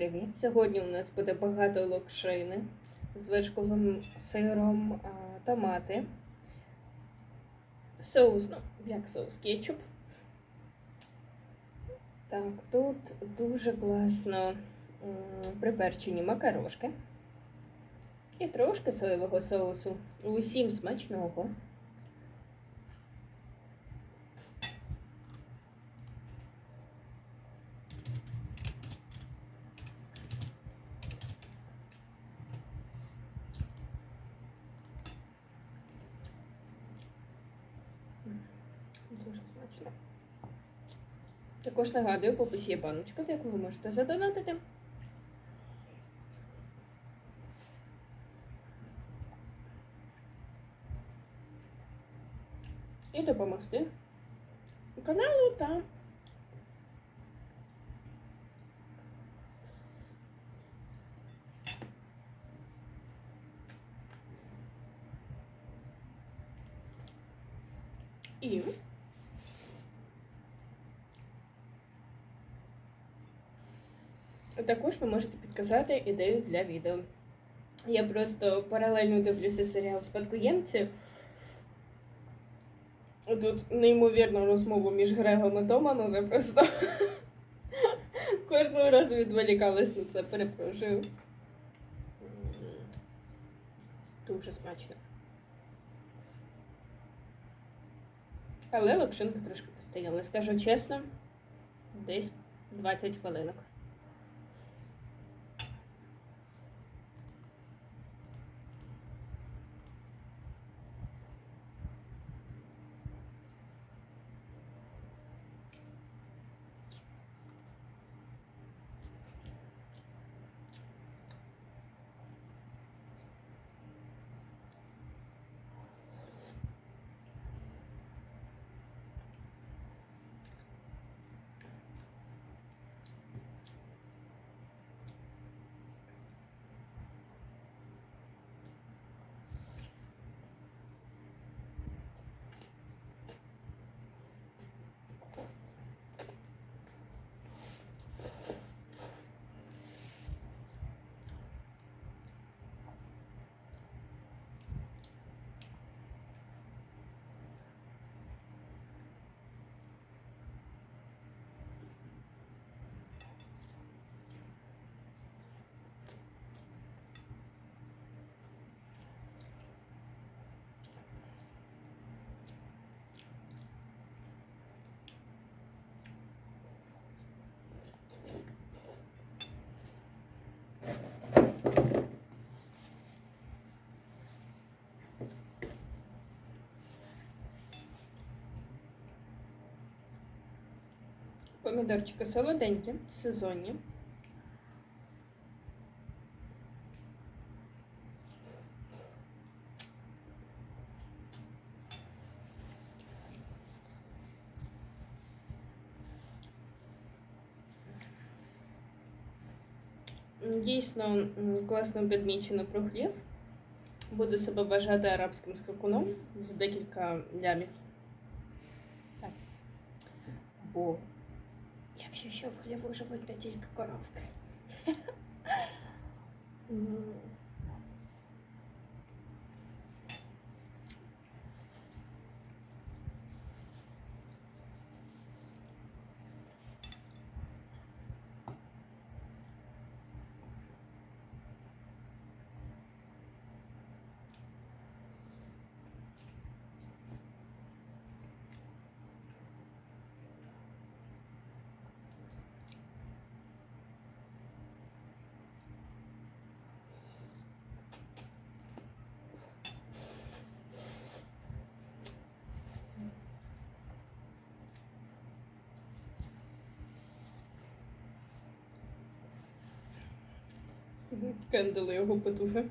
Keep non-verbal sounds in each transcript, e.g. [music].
привіт! Сьогодні у нас буде багато локшини з вершковим сиром, томати, соус, ну, як соус, кетчуп. Так, тут дуже класно приперчені макарошки і трошки соєвого соусу. Усім смачного. Дуже смачно. Також нагадую, в описі є баночка, в яку ви можете задонатити. І допомогти каналу та і Також ви можете підказати ідею для відео. Я просто паралельно дивлюся серіал Спадкоємці. Тут неймовірна розмова між Грегом і Томами. Ви просто [laughs] кожного разу відволікались на це, перепрошую. Дуже смачно. Але локшинка трошки постояла. Скажу чесно, десь 20 хвилинок. Помідорчики солоденькі, сезонні. Дійсно класно підмічено про хліб. Буду себе вважати арабським скакуном за декілька лямів. Так. Бо В хліву живуть не тільки коровки. [laughs] Cândalo, roupa tufa.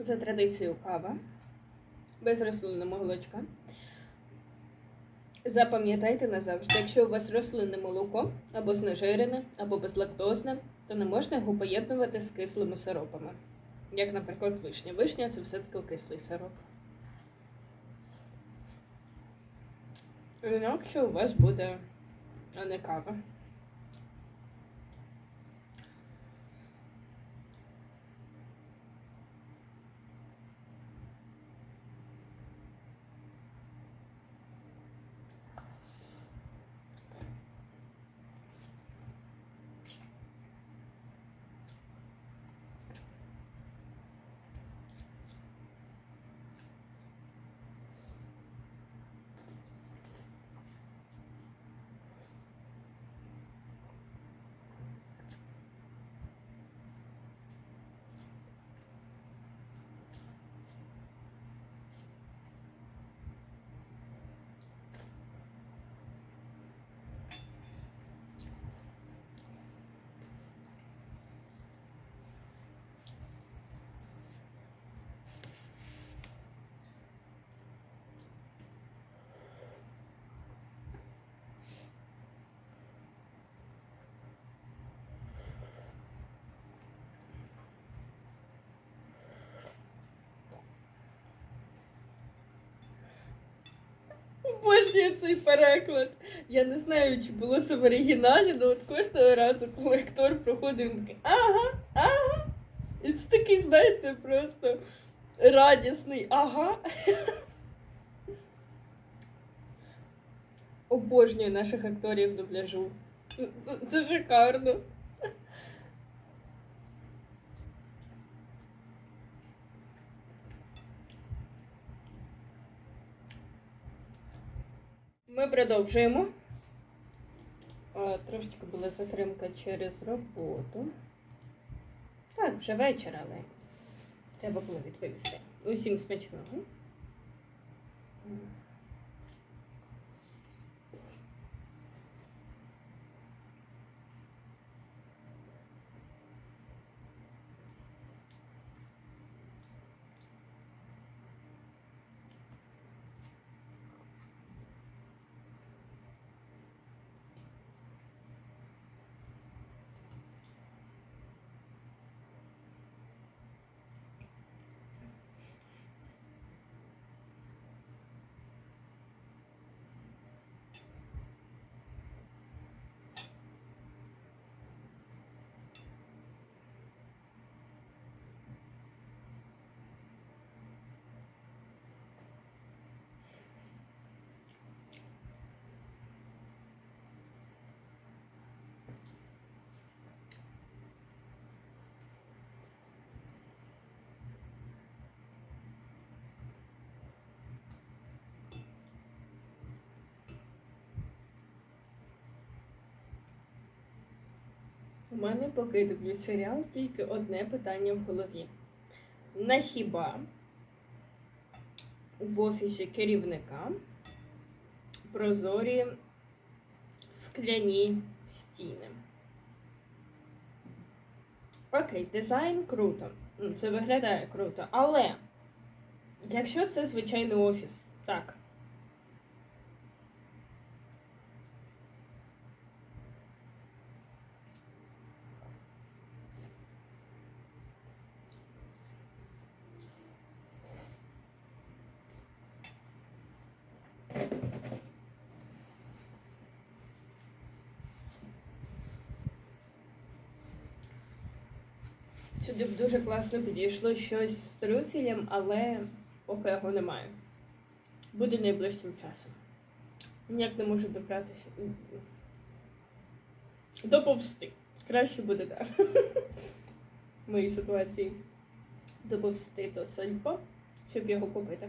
За традицією кава без рослинного молочка. Запам'ятайте назавжди, якщо у вас рослинне молоко або знежирене, або безлактозне, то не можна його поєднувати з кислими сиропами. Як, наприклад, вишня. Вишня це все-таки кислий сироп. Інакше у вас буде а не кава. Обожнюю цей переклад. Я не знаю, чи було це в оригіналі, але от кожного разу, коли актор проходив, він такий ага, ага. І це такий, знаєте, просто радісний ага. Обожнюю наших акторів дубляжу. Це, шикарно. Ми продовжуємо. Трошечки була затримка через роботу. Так, вже вечір, але треба було відповісти. Усім смачного. У мене поки дивлюсь серіал тільки одне питання в голові. На хіба в офісі керівника прозорі скляні стіни? Окей, дизайн круто. Це виглядає круто. Але якщо це звичайний офіс, так. Сюди б дуже класно підійшло щось з трюфелем, але поки його немає. Буде найближчим часом. Ніяк не можу добратися. Доповзти. Краще буде так. В моїй ситуації. Доповзти до Сальпо, щоб його купити.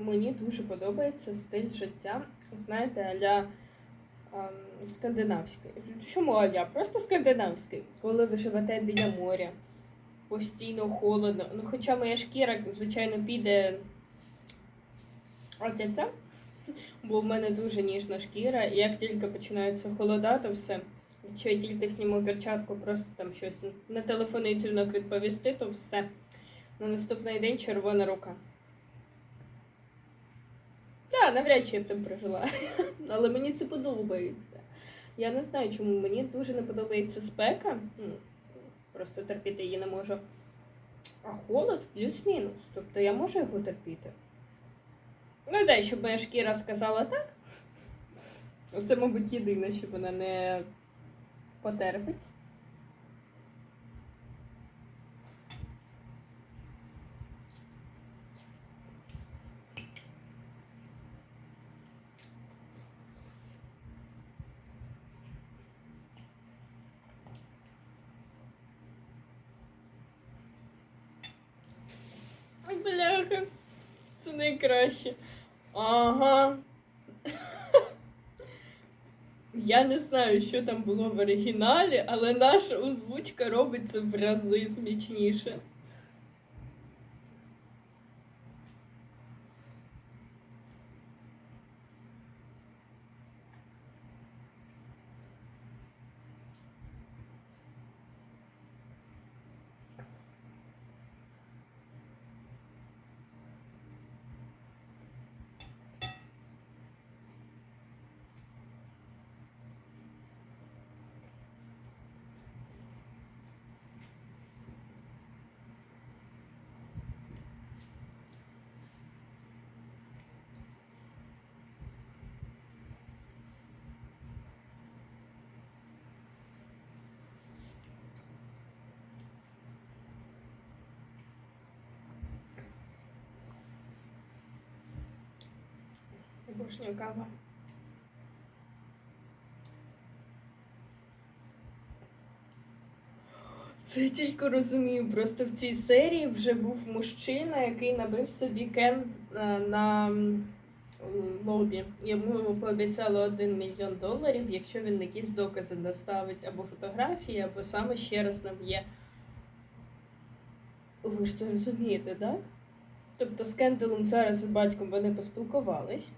Мені дуже подобається стиль життя, знаєте, аля ем, скандинавський. Чому аля? Просто скандинавський. Коли ви живете біля моря, постійно холодно. Ну, хоча моя шкіра, звичайно, піде отяця, бо в мене дуже ніжна шкіра, і як тільки починається холода, то все. Якщо я тільки зніму перчатку, просто там щось на телефонний дзвінок відповісти, то все. На наступний день червона рука. Так, навряд чи я б там прожила. [laughs] Але мені це подобається. Я не знаю, чому мені дуже не подобається спека. Ну, Просто терпіти її не можу. А холод плюс-мінус. Тобто я можу його терпіти. Ну, дай, щоб моя шкіра сказала так. Оце, мабуть, єдине, що вона не потерпить. Ой. Це найкраще. Ага. Я не знаю, що там було в оригіналі, але наша озвучка робиться в рази смачніше. Обожнюю кава. Це я тільки розумію. Просто в цій серії вже був мужчина, який набив собі кент е, на лобі. Йому пообіцяли 1 мільйон доларів, якщо він якісь докази доставить або фотографії, або саме ще раз наб'є. Ви ж це розумієте, так? Тобто з Кенделом зараз з батьком вони поспілкувались.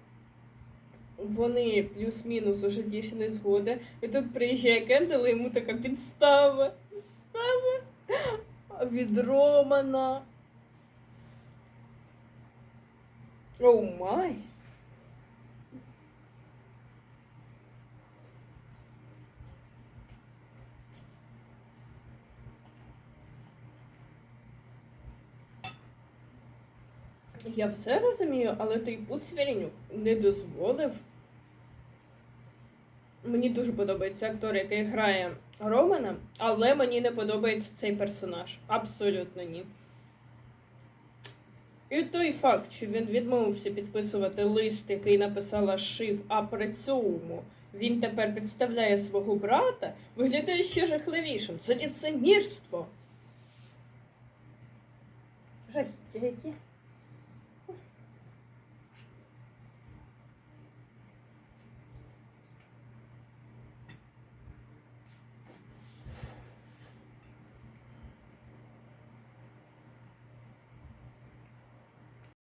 Вони плюс-мінус уже дійшли згоди. І тут приїжджає Кендел, і йому така підстава. Підстава від Романа. Оу май. Я все розумію, але той Пут Свірінюк не дозволив. Мені дуже подобається актор, який грає Романа, але мені не подобається цей персонаж. Абсолютно ні. І той факт, що він відмовився підписувати лист, який написала Шив, а при цьому він тепер підставляє свого брата, виглядає ще жахливішим. Це ліцемірство. Жахіття яке.